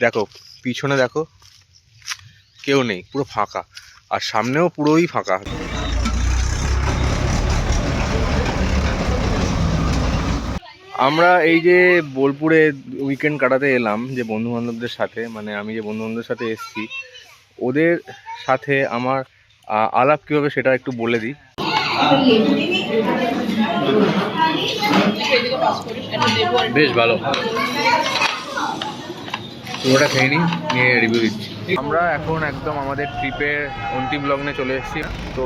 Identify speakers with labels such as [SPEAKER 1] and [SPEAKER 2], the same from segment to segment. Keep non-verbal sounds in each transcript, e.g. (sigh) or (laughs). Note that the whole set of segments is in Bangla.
[SPEAKER 1] দেখো, পিছনে দেখো, কেউ নেই, পুরো ফাঁকা। আর সামনেও পুরোই ফাঁকা। আমরা এই যে বোলপুরে উইকেন্ড কাটাতে এলাম, যে বন্ধু বান্ধবদের সাথে মানে আমি যে বন্ধু বান্ধবদের সাথে এসেছি, ওদের সাথে আমার আলাপ কীভাবে সেটা একটু বলে দিই। বেশ ভালো। পুরোটা খেয়ে নিই নিয়ে রিভিউ দিচ্ছি। আমরা এখন একদম আমাদের ট্রিপের অন্তিম লগ্নে চলে এসেছি। তো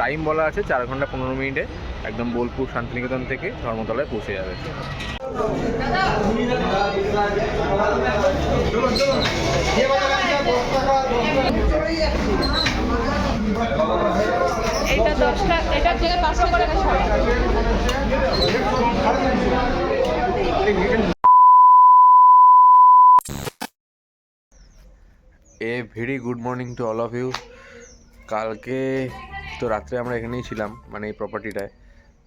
[SPEAKER 1] টাইম বলা আছে চার ঘণ্টা পনেরো মিনিটে। একদম বোলপুর শান্তিনিকেতন থেকে ধর্মতলায় পৌঁছে যাবে।
[SPEAKER 2] এটা দশটা এটার জায়গায় পাঁচশো করে
[SPEAKER 1] a very good morning to all of you কালকে তো রাত্রে আমরা এখানেই ছিলাম মানে এই প্রপার্টিটায়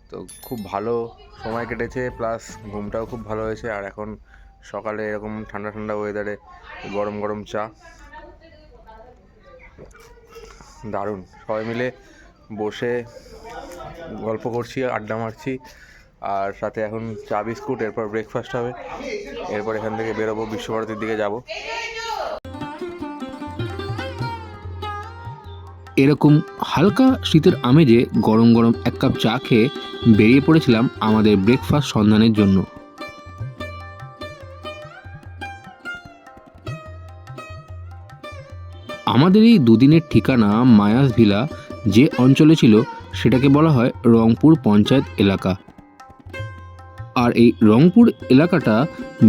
[SPEAKER 1] তো খুব ভালো সময় কেটেছে প্লাস ঘুমটাও খুব ভালো হয়েছে। আর এখন সকালে এরকম ঠান্ডা ঠান্ডা ওয়েদারে গরম গরম চা। দারুণ। সবাই মিলে বসে গল্প করছি, আড্ডা মারছি। আর সাথে এখন চা, বিস্কুট, এরপর ব্রেকফাস্ট হবে। এরপর এখান থেকে বেরোবো, বিশ্বভারতীর দিকে যাব।
[SPEAKER 3] এরকম হালকা শীতের আমেজে গরম গরম এক কাপ চা খেয়ে বেরিয়ে পড়েছিলাম আমাদের ব্রেকফাস্ট সন্ধানের জন্য। আমাদের এই দুদিনের ঠিকানা মায়াস ভিলা যে অঞ্চলে ছিল, সেটাকে বলা হয় রংপুর পঞ্চায়েত এলাকা। আর এই রংপুর এলাকাটা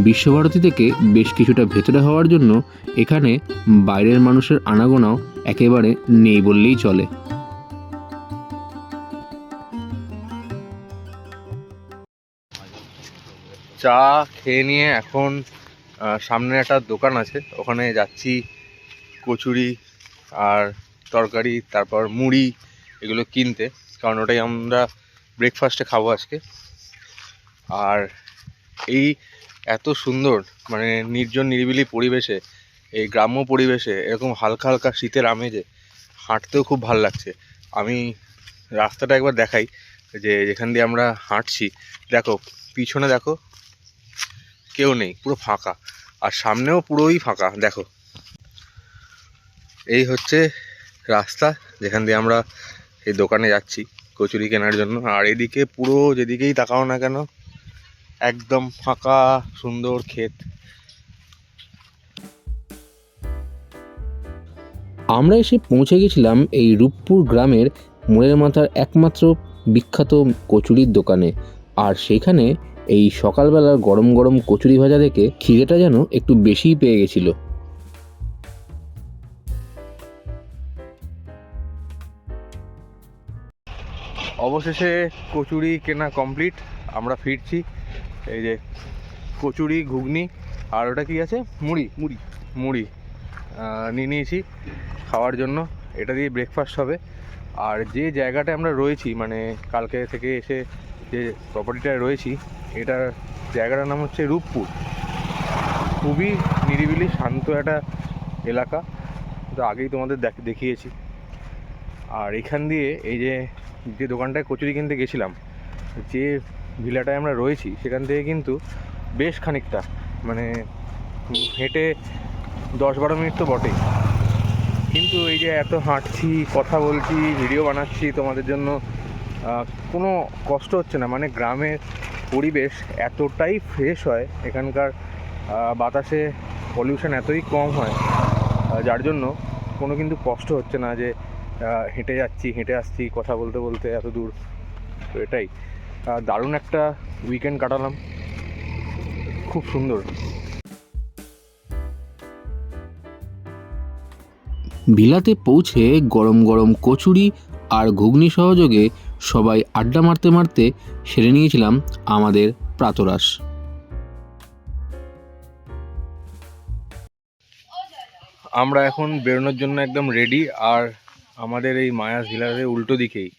[SPEAKER 3] বিশ্বভারতী থেকে বেশ কিছুটা ভেতরে হওয়ার জন্য এখানে বাইরের মানুষের আনাগোনাও একেবারে নেই বললেই চলে।
[SPEAKER 1] চা খেয়ে নিয়ে এখন সামনে একটা দোকান আছে। ওখানে যাচ্ছি কচুরি আর তরকারি, তারপর মুড়ি এগুলো কিনতে। কারণ ওটাই আমরা ব্রেকফাস্টে খাব আজকে। আর এই এত সুন্দর মানে নির্জন নিরিবিলি পরিবেশে, এই গ্রাম্য পরিবেশে, এরকম হালকা হালকা শীতের আমেজে হাঁটতেও খুব ভালো লাগছে। আমি রাস্তাটা একবার দেখাই, যে যেখান দিয়ে আমরা হাঁটছি। দেখো, পিছনে দেখো, কেউ নেই, পুরো ফাঁকা। আর সামনেও পুরোই ফাঁকা, দেখো। এই হচ্ছে রাস্তা যেখান দিয়ে আমরা এই দোকানে যাচ্ছি, কচুরি কেনার জন্য। আর এদিকে পুরো যেদিকেই তাকাও না কেন একদম ফাঁকা সুন্দর ক্ষেত।
[SPEAKER 3] আমরা এসে পৌঁছে গেছিলাম এই রূপপুর গ্রামের মোড়ের মাথার একমাত্র বিখ্যাত কচুরির দোকানে। আর সেখানে এই সকালবেলার গরম গরম কচুরি ভাজা দেখে খিদেটা যেন একটু বেশিই পেয়ে গেছিল।
[SPEAKER 1] অবশেষে কচুরি কেনা কমপ্লিট আমরা ফিরছি। এই যে কচুরি ঘুগনি আর ওটা কি আছে? মুড়ি। মুড়ি। মুড়ি। নিয়ে নিয়েছি খাওয়ার জন্য। এটা দিয়ে ব্রেকফাস্ট হবে। আর যে জায়গাটায় আমরা রয়েছি মানে কালকে থেকে এসে যে প্রপার্টিটায় রয়েছি এটার জায়গাটার নাম হচ্ছে রূপপুর। খুবই নিরিবিলি শান্ত একটা এলাকা। তো আগেই তোমাদের দেখ- দেখিয়েছি। আর এখান দিয়ে এই যে যে দোকানটায় কচুরি কিনতে গেছিলাম যে ভিলাটায় আমরা রয়েছি, সেখান থেকে কিন্তু বেশ খানিকটা মানে হেঁটে দশ বারো মিনিট তো বটেই। কিন্তু এই যে এত হাঁটছি, কথা বলছি, ভিডিও বানাচ্ছি, তোমাদের জন্য কোনো কষ্ট হচ্ছে না। মানে গ্রামের পরিবেশ এতটাই ফ্রেশ হয়, এখানকার বাতাসে পলিউশন এতই কম হয় যার জন্য কোনো কিন্তু কষ্ট হচ্ছে না যে হেঁটে যাচ্ছি, হেঁটে আসছি, কথা বলতে বলতে এত দূর। তো এটাই। দারুণ একটা উইকেন্ড কাটালাম। খুব সুন্দর।
[SPEAKER 3] ভিলাতে পৌঁছে গরম গরম কচুরি আর ঘুগনি সহযোগে সবাই আড্ডা মারতে মারতে সেরে নিয়েছিলাম আমাদের প্রাতরাশ।
[SPEAKER 1] আমরা এখন বেরোনোর জন্য একদম রেডি আর আমাদের এই মায়াস ভিলারের উল্টো দিকেই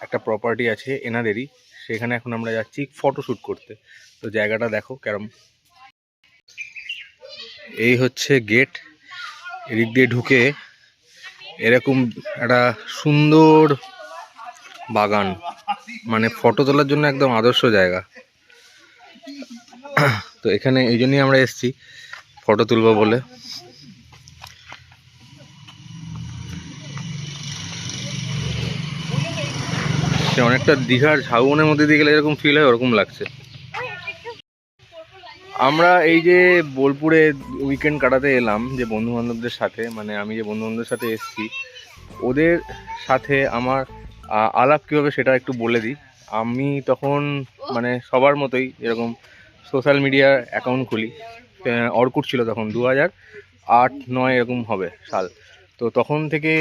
[SPEAKER 1] একটা প্রপার্টি আছে এনাদেরই। সেখানে এখন আমরা যাচ্ছি ফটোশ্যুট করতে। তো জায়গাটা দেখো কেরম। এই হচ্ছে গেট। এদিক দিয়ে ঢুকে এরকম একটা সুন্দর বাগান। মানে ফটো তোলার জন্য একদম আদর্শ জায়গা। তো এখানে এই জন্যই আমরা এসেছি ফটো তুলবো বলে। সে অনেকটা দীঘার ঝাউবনের মধ্যে দিয়ে গেলে এরকম ফিল হয়, ওরকম লাগছে। আমরা এই যে বোলপুরে উইকেন্ড কাটাতে এলাম, যে বন্ধু বান্ধবদের সাথে মানে আমি যে বন্ধু বান্ধবদের সাথে এসেছি, ওদের সাথে আমার আলাপ কীভাবে সেটা একটু বলে দিই। আমি তখন মানে সবার মতোই এরকম সোশ্যাল মিডিয়ার অ্যাকাউন্ট খুলি। অর্কুট ছিল তখন, দু হাজার আট নয় এরকম হবে সাল। তো তখন থেকে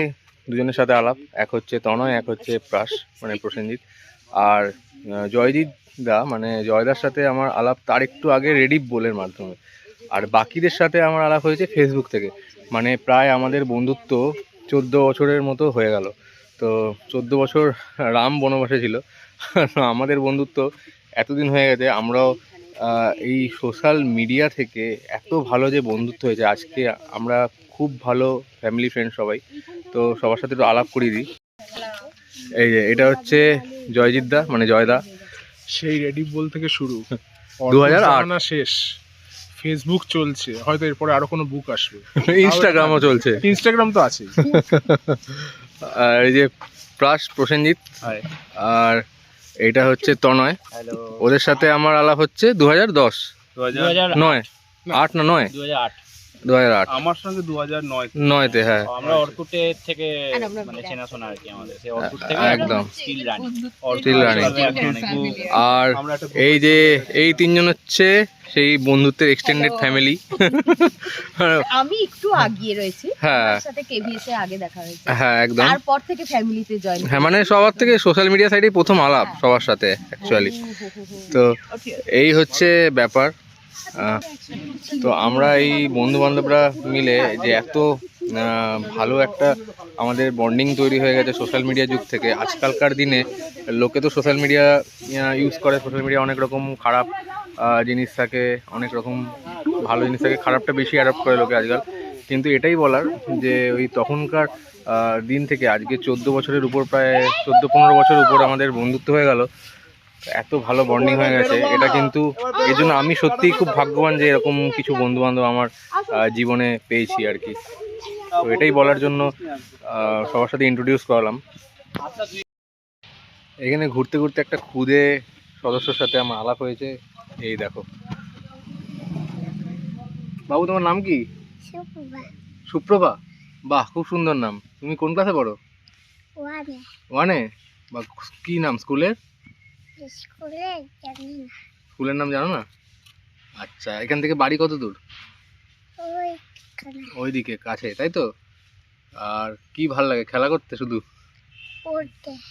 [SPEAKER 1] দুজনের সাথে আলাপ। এক হচ্ছে তনয়, এক হচ্ছে প্রাস মানে প্রসেনজিৎ। আর জয়জিৎ দা মানে জয়দার সাথে আমার আলাপ তার একটু আগে রেডিপ বোলের মাধ্যমে। আর বাকিদের সাথে আমার আলাপ হয়েছে ফেসবুক থেকে। মানে প্রায় আমাদের বন্ধুত্ব চোদ্দ বছরের মতো হয়ে গেল। তো চোদ্দ বছর রাম বনবাসে ছিল। আমাদের বন্ধুত্ব এতদিন হয়ে গেছে। আমরাও এই সোশ্যাল মিডিয়া থেকে এত ভালো যে বন্ধুত্ব হয়েছে। আজকে আমরা খুব ভালো ফ্যামিলি ফ্রেন্ড সবাই। তো সবার সাথে একটু আলাপ করিয়ে দিই। এই যে এটা হচ্ছে জয়জিৎ দা মানে জয়দা।
[SPEAKER 4] সেই রেডি বল থেকে শুরু।
[SPEAKER 1] 2008
[SPEAKER 4] জামানা শেষ। ফেসবুক চলছে। হয়তো এরপরে আরও কোনো বুক আসবে। (laughs)
[SPEAKER 1] ইনস্টাগ্রামও চলছে।
[SPEAKER 4] ইনস্টাগ্রাম তো আছে (laughs)
[SPEAKER 1] আর এই যে প্লাস প্রসেনজিৎ। আর এটা হচ্ছে তনয়। ওদের সাথে আমার আলাপ হচ্ছে দু হাজার দশ।
[SPEAKER 5] দু হাজার
[SPEAKER 1] নয়। আট না নয়?
[SPEAKER 5] দু হাজার আট।
[SPEAKER 1] দু হাজার আট
[SPEAKER 4] আমার সঙ্গে দু হাজার নয়
[SPEAKER 1] নয়তে হ্যাঁ।
[SPEAKER 5] আমরা অর্কুটে থেকে মানে চেনাশোনা আর কি আমাদের। সেই অর্কুট থেকে
[SPEAKER 1] একদম।
[SPEAKER 5] স্টিল রানি.
[SPEAKER 1] আর এই যে এই তিনজন হচ্ছে সেই বন্ধুত্বের এক্সটেন্ডেড ফ্যামিলি
[SPEAKER 6] আমি একটু আগিয়ে রয়েছি।
[SPEAKER 1] হ্যাঁ।
[SPEAKER 6] সাথে কেভিএস এ আগে দেখা হয়েছে।
[SPEAKER 1] হ্যাঁ একদম।
[SPEAKER 6] তারপর থেকে ফ্যামিলিতে জয়েন
[SPEAKER 1] হ্যাঁ মানে সবার থেকে সোশ্যাল মিডিয়া সাইডেই প্রথম আলাপ সবার সাথে অ্যাকচুয়ালি তো এই হচ্ছে ব্যাপার। তো আমরা এই বন্ধু বান্ধবরা মিলে যে এত ভালো একটা আমাদের বন্ডিং তৈরি হয়ে গেছে সোশ্যাল মিডিয়া যুগ থেকে। আজকালকার দিনে লোকে তো সোশ্যাল মিডিয়া ইউজ করে। সোশ্যাল মিডিয়া অনেক রকম খারাপ জিনিস থাকে, অনেক রকম ভালো জিনিস থাকে, খারাপটা বেশি অ্যাডাপ্ট করে লোকে আজকাল। কিন্তু এটাই বলার যে ওই তখনকার দিন থেকে, আজকে চোদ্দ বছরের উপর প্রায়, চোদ্দ পনেরো বছর উপর আমাদের বন্ধুত্ব হয়ে গেল। এত ভালো বন্ডিং হয়ে গেছে। এটা কিন্তু এই জন্য আমি সত্যিই খুব ভাগ্যবান যে এরকম কিছু বন্ধু বান্ধব আমার জীবনে পেয়েছি আর কি। তো এটাই বলার জন্য সবার সাথে ইন্ট্রোডিউস করালাম। এখানে ঘুরতে ঘুরতে একটা খুদে সদস্যর সাথে আমার আলাপ হয়েছে। এই দেখো। বাবু তোমার নাম কি? সুপ্রভা। বাহ খুব সুন্দর নাম। তুমি কোন ক্লাসে পড়ো?
[SPEAKER 7] ওয়ানে।
[SPEAKER 1] ওয়ানে? বা কি নাম? স্কুলের?
[SPEAKER 7] স্কুলে জানি না।
[SPEAKER 1] স্কুলের নাম জানো না? আচ্ছা এখান থেকে বাড়ি কত দূর? ওইদিকে কাছে তাই তো? আর কি ভালো লাগে খেলা করতে শুধু?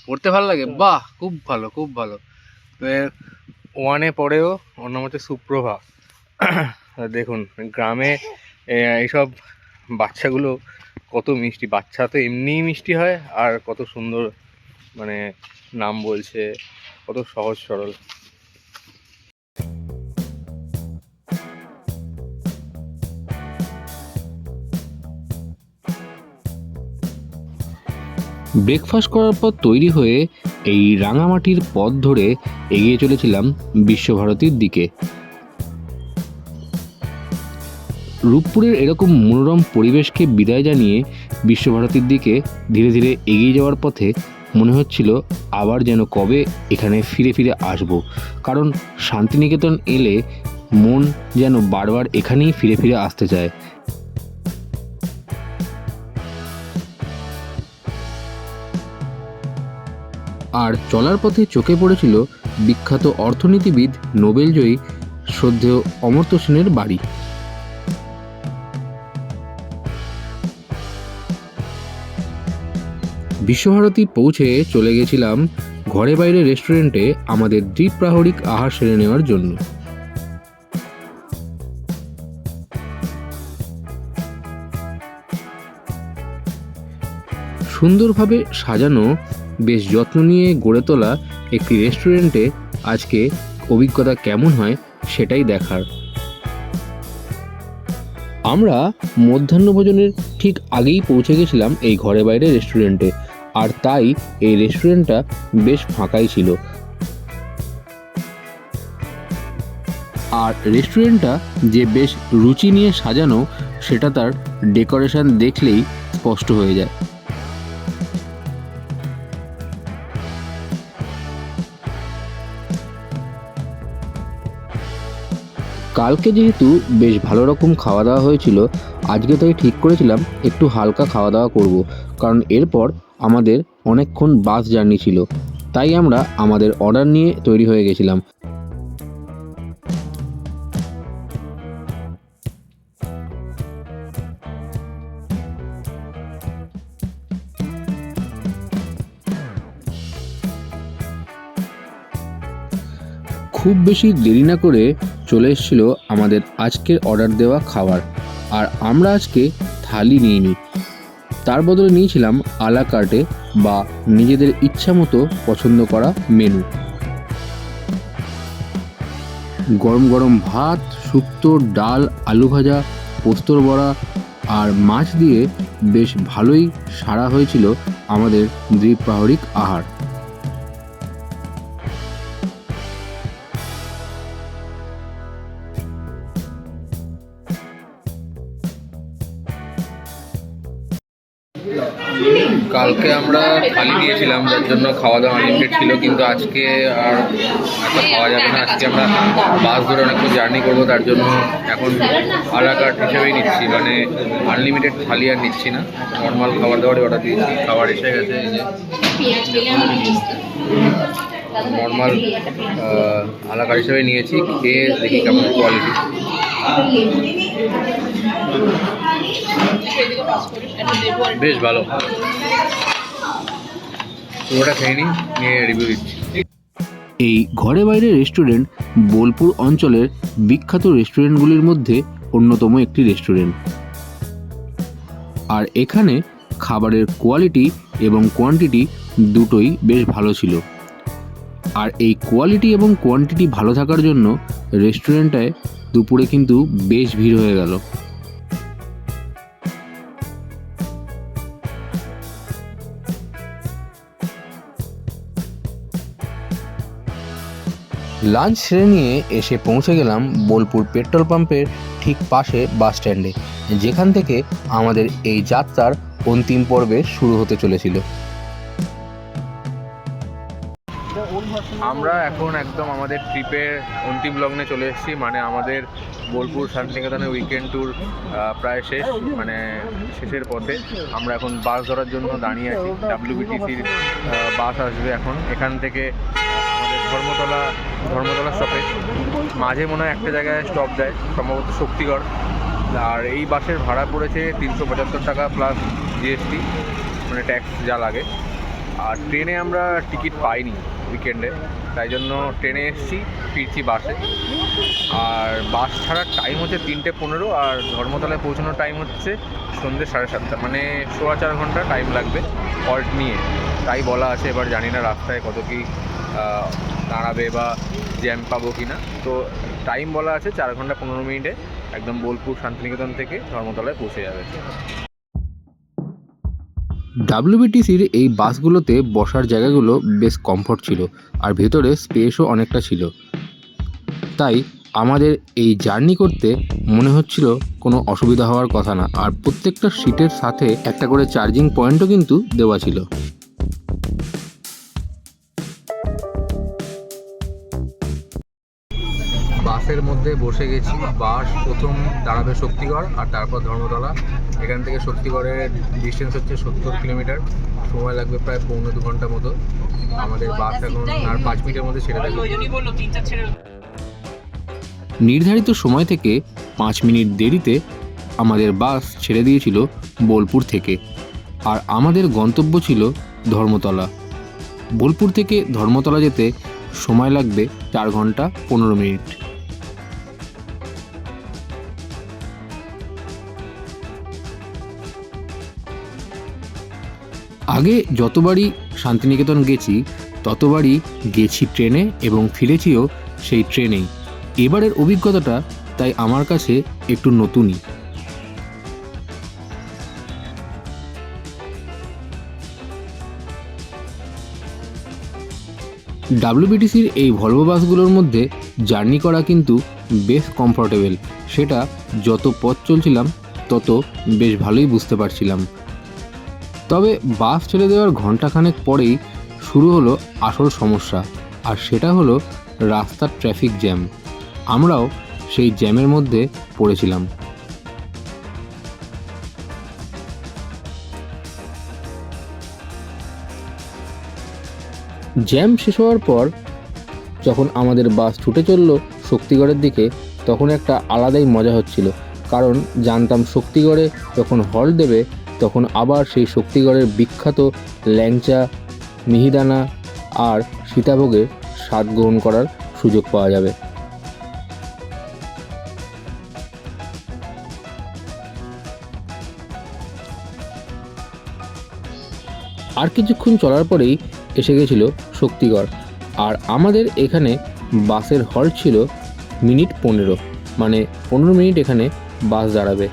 [SPEAKER 7] পড়তে।
[SPEAKER 1] ভালো লাগে? বাহ খুব ভালো খুব ভালো। তো ওয়ানে পড়েও ওর নাম হচ্ছে সুপ্রভা। দেখুন গ্রামে এইসব বাচ্চাগুলো কত মিষ্টি। বাচ্চা তো এমনিই মিষ্টি হয় আর কত সুন্দর মানে নাম বলছে। কত সহজ সরল।
[SPEAKER 3] ব্রেকফাস্ট করার পর তৈরি হয়ে এই রাঙামাটির পথ ধরে এগিয়ে চলেছিলাম বিশ্বভারতীর দিকে। রূপপুরের এরকম মনোরম পরিবেশকে বিদায় জানিয়ে বিশ্বভারতীর দিকে ধীরে ধীরে এগিয়ে যাওয়ার পথে মনে হচ্ছিল আবার যেন কবে এখানে ফিরে ফিরে আসব। কারণ শান্তিনিকেতন এলে মন যেন বারবার এখানেই ফিরে ফিরে আসতে চায়। আর চলার পথে চোখে পড়েছিল বিখ্যাত অর্থনীতিবিদ নোবেলজয়ী শ্রদ্ধেয় অমর্ত্য সেনের বাড়ি। বিশ্বভারতী পৌঁছে চলে গেছিলাম ঘরে বাইরে রেস্টুরেন্টে আমাদের দ্বিপ্রাহরিক আহার সেরে নেওয়ার জন্য। সুন্দরভাবে সাজানো, বেশ যত্ন নিয়ে গড়ে তোলা একটি রেস্টুরেন্টে আজকে অভিজ্ঞতা কেমন হয় সেটাই দেখার। আমরা মধ্যাহ্নভোজনের ঠিক আগেই পৌঁছে গেছিলাম এই ঘরে বাইরে রেস্টুরেন্টে। আর তাই এই রেস্টুরেন্টটা বেশ ফাঁকাই ছিল। আর রেস্টুরেন্টটা যে বেশ রুচি নিয়ে সাজানো, সেটা তার ডেকোরেশন দেখলেই স্পষ্ট হয়ে যায়। কালকে যেহেতু বেশ ভালো রকম খাওয়া দাওয়া হয়েছিল, আজকে তাই ঠিক করেছিলাম একটু হালকা খাওয়া দাওয়া করব, কারণ এরপর আমাদের অনেকক্ষণ বাস জার্নি ছিল। তাই আমরা আমাদের অর্ডার নিয়ে তৈরি হয়ে গেছিলাম। খুব বেশি দেরি না করে চলে এসেছিল আমাদের আজকের অর্ডার দেওয়া খাবার। আর আমরা আজকে থালি নিইনি তার বদলে নিয়েছিলাম আলা কার্টে বা নিজেদের ইচ্ছা মতো পছন্দ করা মেনু। গরম গরম ভাত, শুক্তো ডাল, আলু ভাজা, পোস্তর বড়া আর মাছ দিয়ে বেশ ভালোই সারা হয়েছিল আমাদের দ্বীপ পাহাড়িক আহার।
[SPEAKER 1] কালকে আমরা খালি নিয়েছিলাম যার জন্য খাওয়া দাওয়া আনলিমিটেড ছিল, কিন্তু আজকে আর খাওয়া যাবে না। আজকে আমরা বাস ধরে অনেকক্ষণ জার্নি করব, তার জন্য এখন আলা কার্ট হিসেবেই নিচ্ছি মানে আনলিমিটেড থালি আর নিচ্ছি না। নর্মাল খাবার দাবারই অর্ডার দিয়েছি, খাবার এসে গেছে, এই যে। নর্মাল আলা কার্ট হিসেবে নিয়েছি, খেয়ে দেখি কেমন কোয়ালিটি বেশ ভালো। পুরোটা খেয়ে নিই, নিয়ে রিভিউ দিচ্ছি।
[SPEAKER 3] এই ঘরে বাইরে রেস্টুরেন্ট বোলপুর অঞ্চলের বিখ্যাত রেস্টুরেন্টগুলির মধ্যে অন্যতম একটি রেস্টুরেন্ট আর এখানে খাবারের কোয়ালিটি এবং কোয়ান্টিটি দুটোই বেশ ভালো ছিল। আর এই কোয়ালিটি এবং কোয়ান্টিটি ভালো থাকার জন্য রেস্টুরেন্টটায় দুপুরে কিন্তু বেশ ভিড় হয়ে গেল। লাঞ্চ সেরে নিয়ে এসে পৌঁছে গেলাম বোলপুর পেট্রোল পাম্পের ঠিক পাশে বাস স্ট্যান্ডে, যেখান থেকে আমাদের এই যাত্রার অন্তিম পর্বে শুরু হতে চলেছিল।
[SPEAKER 1] আমরা এখন একদম আমাদের ট্রিপের অন্তিম লগ্নে চলে এসেছি মানে আমাদের বোলপুর শান্তিনিকেতনের উইকেন্ড ট্যুর প্রায় শেষ মানে শেষের পথে। আমরা এখন বাস ধরার জন্য দাঁড়িয়ে আছি ডাব্লিউবিটিসির বাস আসবে এখন। এখান থেকে ধর্মতলা ধর্মতলা স্টপেজ মাঝে মনে হয় একটা জায়গায় স্টপ দেয়, সম্ভবত শক্তিগড়। আর এই বাসের ভাড়া পড়েছে তিনশো পঁচাত্তর টাকা প্লাস জিএসটি মানে ট্যাক্স যা লাগে। আর ট্রেনে আমরা টিকিট পাইনি উইকেন্ডে তাই জন্য ট্রেনে এসছি, ফিরছি বাসে। আর বাস ছাড়ার টাইম হচ্ছে তিনটে পনেরো, আর ধর্মতলায় পৌঁছানোর টাইম হচ্ছে সন্ধ্যে সাড়ে সাতটা। মানে সোয়া চার ঘণ্টা টাইম লাগবে অল্ট নিয়ে। তাই বলা আছে, এবার জানি না রাস্তায় কত কি দাঁড়াবে বা জ্যাম পাবো কি না তো টাইম বলা আছে চার ঘণ্টা পনেরো মিনিটে একদম বোলপুর শান্তিনিকেতন থেকে ধর্মতলায় পৌঁছে যাবে।
[SPEAKER 3] ডাব্লিউবিটিসির এই বাসগুলোতে বসার জায়গাগুলো বেশ কমফর্ট ছিল আর ভেতরে স্পেসও অনেকটা ছিল। তাই আমাদের এই জার্নি করতে মনে হচ্ছিল কোনো অসুবিধা হওয়ার কথা না আর প্রত্যেকটা সিটের সাথে একটা করে চার্জিং পয়েন্টও কিন্তু দেওয়া ছিল।
[SPEAKER 1] বাসের মধ্যে বসে গেছি। বাস প্রথম দাঁড়াবে শক্তিগড় আর তারপর ধর্মতলা। এখান থেকে শক্তিগড়ের ডিস্টেন্স হচ্ছে সত্তর কিলোমিটার। সময় লাগবে প্রায় পৌনে দু ঘণ্টা মতো। আমাদের বাস এখন আর পাঁচ মিনিটের মধ্যে ছেড়ে দেবে।
[SPEAKER 3] নির্ধারিত সময় থেকে পাঁচ মিনিট দেরিতে আমাদের বাস ছেড়ে দিয়েছিল বোলপুর থেকে। আর আমাদের গন্তব্য ছিল ধর্মতলা। বোলপুর থেকে ধর্মতলা যেতে সময় লাগবে চার ঘণ্টা পনেরো মিনিট। আগে যতবারই শান্তিনিকেতন গেছি, ততবারই গেছি ট্রেনে এবং ফিরেছিও সেই ট্রেনেই। এবারের অভিজ্ঞতাটা তাই আমার কাছে একটু নতুনই। ডাব্লিউবিটিসির এই ভলভো বাসগুলোর মধ্যে জার্নি করা কিন্তু বেশ কমফর্টেবল। সেটা যত পথ চলছিলাম, তত বেশ ভালোই বুঝতে পারছিলাম। তবে বাস ছেড়ে দেওয়ার ঘন্টাখানেক পরেই শুরু হলো আসল সমস্যা, আর সেটা হলো রাস্তার ট্রাফিক জ্যাম। আমরাও সেই জ্যামের মধ্যে পড়েছিলাম। জ্যাম শেষ হওয়ার পর যখন আমাদের বাস ছুটে চলল শক্তিগড়ের দিকে, তখন একটা আলাদাই মজা হচ্ছিল। কারণ জানতাম শক্তিগড়ে যখন হল দেবে তখন আবার সেই শক্তিগড়ের বিখ্যাত ল্যাংচা, মিহিদানা আর সীতাভোগের স্বাদ গ্রহণ করার সুযোগ পাওয়া যাবে। আর কিছুক্ষণ চলার পরেই এসে গেছিল শক্তিগড়। আর আমাদের এখানে বাসের হল্ট ছিল মিনিট পনেরো মানে পনেরো মিনিট এখানে বাস দাঁড়াবে।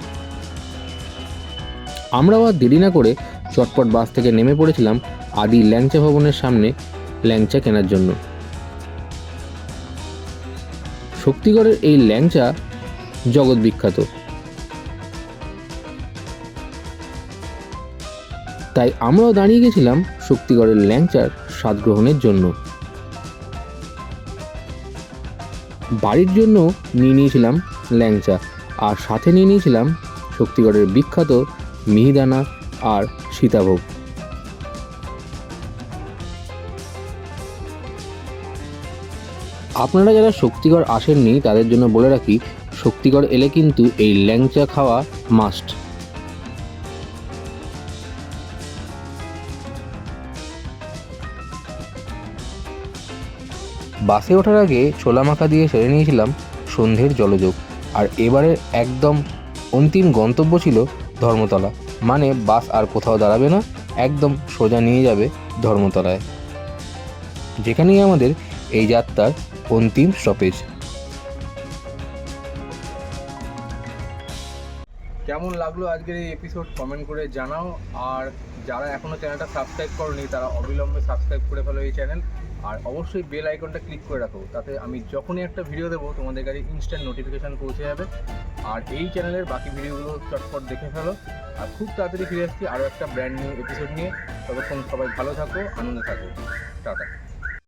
[SPEAKER 3] আমরাও আর দেরি না করে চটপট বাস থেকে নেমে পড়েছিলাম আদি ল্যাংচা ভবনের সামনে ল্যাংচা কেনার জন্য। শক্তিগড়ের এই ল্যাংচা জগৎ বিখ্যাত। তাই আমরাও দাঁড়িয়ে গেছিলাম শক্তিগড়ের ল্যাংচার স্বাদ গ্রহণের জন্য। বাড়ির জন্য নিয়ে নিয়েছিলাম ল্যাংচা আর সাথে নিয়ে নিয়েছিলাম শক্তিগড়ের বিখ্যাত মিহিদানা আর সীতাভোগ। আপনারা যারা শক্তিগড় আসেননি, তাদের জন্য বলে রাখি, শক্তিগড় এলে কিন্তু এই ল্যাংচা খাওয়া মাস্ট বাসে ওঠার আগে ছোলা মাখা দিয়ে সেরে নিয়েছিলাম সন্ধ্যের জলযোগ। আর এবারে একদম অন্তিম গন্তব্য ছিল ধর্মতলা। মানে বাস আর কোথাও দাঁড়াবে না, একদম সোজা নিয়ে যাবে ধর্মতলায়। যেখানেই আমাদের এই যাত্রার অন্তিম স্টপেজ
[SPEAKER 1] কেমন লাগল আজকের এই এপিসোড কমেন্ট করে জানাও। আর যারা এখনও চ্যানেলটা সাবস্ক্রাইব করনি, তারা অবিলম্বে সাবস্ক্রাইব করে ফেলো এই চ্যানেল আর অবশ্যই বেল আইকনটা ক্লিক করে রাখো। তাতে আমি যখনই একটা ভিডিও দেবো, তোমাদের কাছে ইনস্ট্যান্ট নোটিফিকেশান পৌঁছে যাবে। আর এই চ্যানেলের বাকি ভিডিওগুলো চটপট দেখে ফেলো। আর খুব তাড়াতাড়ি ফিরে আসছি আরও একটা ব্র্যান্ড নিউ এপিসোড নিয়ে। ততক্ষণ সবাই ভালো থাকো, আনন্দে থাকো। টাটা।